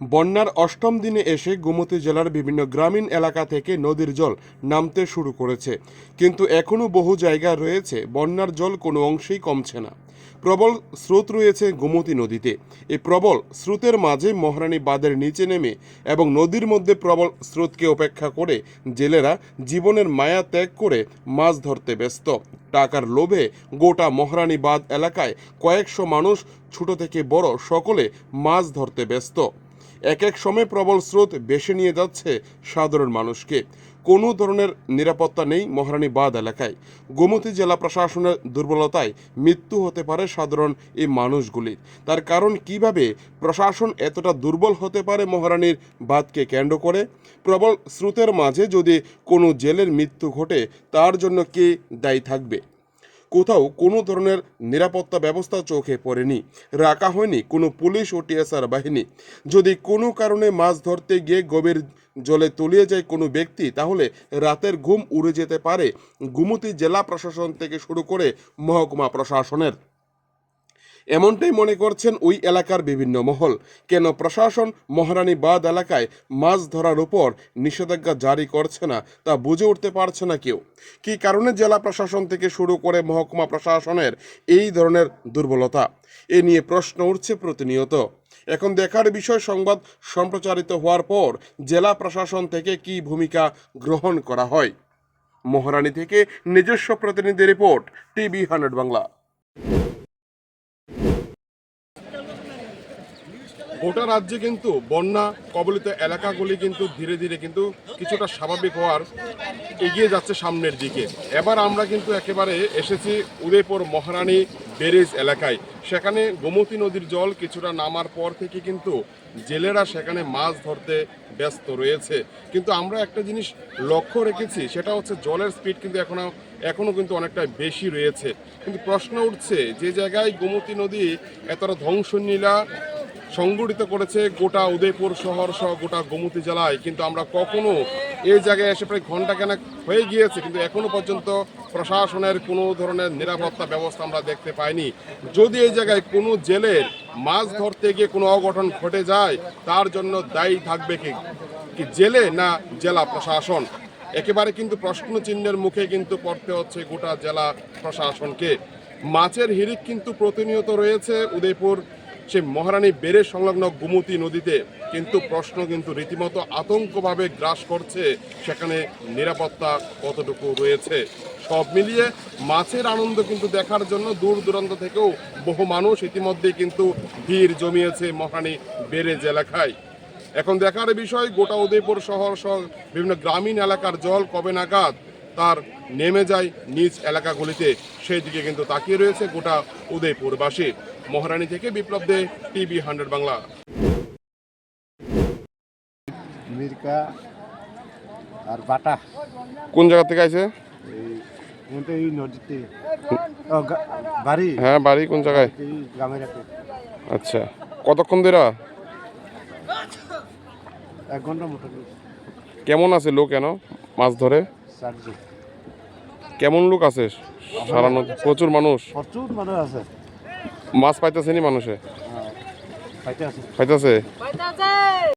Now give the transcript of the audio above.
বন্যার অষ্টম দিনে এসে গোমতী জেলার বিভিন্ন গ্রামীণ এলাকা থেকে নদীর জল নামতে শুরু করেছে। কিন্তু এখনও বহু জায়গা রয়েছে, বন্যার জল কোনো অংশেই কমছে না। প্রবল স্রোত রয়েছে গোমতী নদীতে। এই প্রবল স্রোতের মাঝে মহারানী বাঁধের নিচে নেমে এবং নদীর মধ্যে প্রবল স্রোতকে উপেক্ষা করে জেলেরা জীবনের মায়া ত্যাগ করে মাছ ধরতে ব্যস্ত। টাকার লোভে গোটা মহারানী বাঁধ এলাকায় কয়েকশো মানুষ, ছোট থেকে বড় সকলে মাছ ধরতে ব্যস্ত। এক এক সময় প্রবল স্রোত বেশি নিয়ে যাচ্ছে সাধারণ মানুষকে। কোনো ধরনের নিরাপত্তা নেই মহারানী বাঁধ এলাকায়। গোমতী জেলা প্রশাসনের দুর্বলতায় মৃত্যু হতে পারে সাধারণ এই মানুষগুলির। তার কারণ কীভাবে প্রশাসন এতটা দুর্বল হতে পারে মহারানীর বাঁধকে কেন্দ্র করে? প্রবল স্রোতের মাঝে যদি কোনো জেলের মৃত্যু ঘটে, তার জন্য কে দায়ী থাকবে? কোথাও কোনো ধরনের নিরাপত্তা ব্যবস্থা চোখে পড়েনি। রাখা হয়নি কোনো পুলিশ ও টিএসআর বাহিনী। যদি কোনো কারণে মাছ ধরতে গিয়ে গভীর জলে তলিয়ে যায় কোনো ব্যক্তি, তাহলে রাতের ঘুম উড়ে যেতে পারে। গুমতি জেলা প্রশাসন থেকে শুরু করে মহকুমা প্রশাসনের। এমনটাই মনে করছেন ওই এলাকার বিভিন্ন মহল। কেন প্রশাসন মহারানী বাদ এলাকায় মাছ ধরার উপর নিষেধাজ্ঞা জারি করছে না, তা বুঝে উঠতে পারছে না কেউ? কী কারণে জেলা প্রশাসন থেকে শুরু করে মহকুমা প্রশাসনের এই ধরনের দুর্বলতা? এ নিয়ে প্রশ্ন উঠছে প্রতিনিয়ত। এখন দেখার বিষয়, সংবাদ সম্প্রচারিত হওয়ার পর জেলা প্রশাসন থেকে কী ভূমিকা গ্রহণ করা হয়? মহারানী থেকে নিজস্ব প্রতিনিধি রিপোর্ট, টিভি হান্ড্রেড বাংলা। গোটা রাজ্যে কিন্তু বন্যা কবলিত এলাকাগুলি কিন্তু ধীরে ধীরে কিন্তু কিছুটা স্বাভাবিক হওয়ার এগিয়ে যাচ্ছে সামনের দিকে। এবার আমরা কিন্তু একেবারে এসেছি উদয়পুর মহারানী ব্যারেজ এলাকায়। সেখানে গোমতী নদীর জল কিছুটা নামার পর থেকে কিন্তু জেলেরা সেখানে মাছ ধরতে ব্যস্ত রয়েছে। কিন্তু আমরা একটা জিনিস লক্ষ্য রেখেছি, সেটা হচ্ছে জলের স্পিড কিন্তু এখনও এখনও কিন্তু অনেকটা বেশি রয়েছে। কিন্তু প্রশ্ন উঠছে, যে জায়গায় গোমতী নদী এতটা ধ্বংসলীলা সংগঠিত করেছে গোটা উদয়পুর শহর সহ গোটা গোমতী জেলায়। কিন্তু আমরা কখনো এই জায়গায় এসে প্রায় ঘণ্টা কেনাক হয়ে গিয়েছে, কিন্তু এখনও পর্যন্ত প্রশাসনের কোনো ধরনের নিরাপত্তা ব্যবস্থা আমরা দেখতে পাইনি। যদি এই জায়গায় কোনো জেলের মাছ ধরতে গিয়ে কোনো অঘটন ঘটে যায়, তার জন্য দায়ী থাকবে কি? কি জেলে না জেলা প্রশাসন? একেবারে কিন্তু প্রশ্ন চিহ্নের মুখে কিন্তু পড়তে হচ্ছে গোটা জেলা প্রশাসনকে। মাছের হিরিক কিন্তু প্রতিনিয়ত রয়েছে উদয়পুর সেই মহারানী বেড়ে সংলগ্ন গুমতি নদীতে কিন্তু প্রশ্ন কিন্তু রীতিমতো আতঙ্কভাবে গ্রাস করছে। সেখানে নিরাপত্তা কতটুকু রয়েছে? সব মিলিয়ে মাছের আনন্দ কিন্তু দেখার জন্য দূর দূরান্ত থেকেও বহু মানুষ ইতিমধ্যেই কিন্তু ভিড় জমিয়েছে মহারানী বেড়েজ এলাকায় এখন দেখার বিষয় গোটা উদয়পুর শহর সহ বিভিন্ন গ্রামীণ এলাকার জল কবে নাগাদ? তার নেমে যায় নিজ এলাকাগুলিতে। সেই দিকে কিন্তু তাকিয়ে রয়েছে গোটা উদয়পুরবাসী। মহারানী থেকে বিপ্লব দে টিভি হান্ড্রেড বাংলা। মিরকা আর বাটা। কোন জায়গা থেকে আছে এই নদীতে। বাড়ি? হ্যাঁ বাড়ি কোন জায়গায়? গ্রামের আচ্ছা কতক্ষণ ধরে এক ঘণ্টা মতো। কেমন আছে লোক কেন মাছ ধরে? চারজন কেমন লোক আছে? সারানো প্রচুর মানুষ? প্রচুর মানুষ আছে। মাছ পাইতেছে নি মানুষে? পাইতেছে। পাইতে পাইতেছে!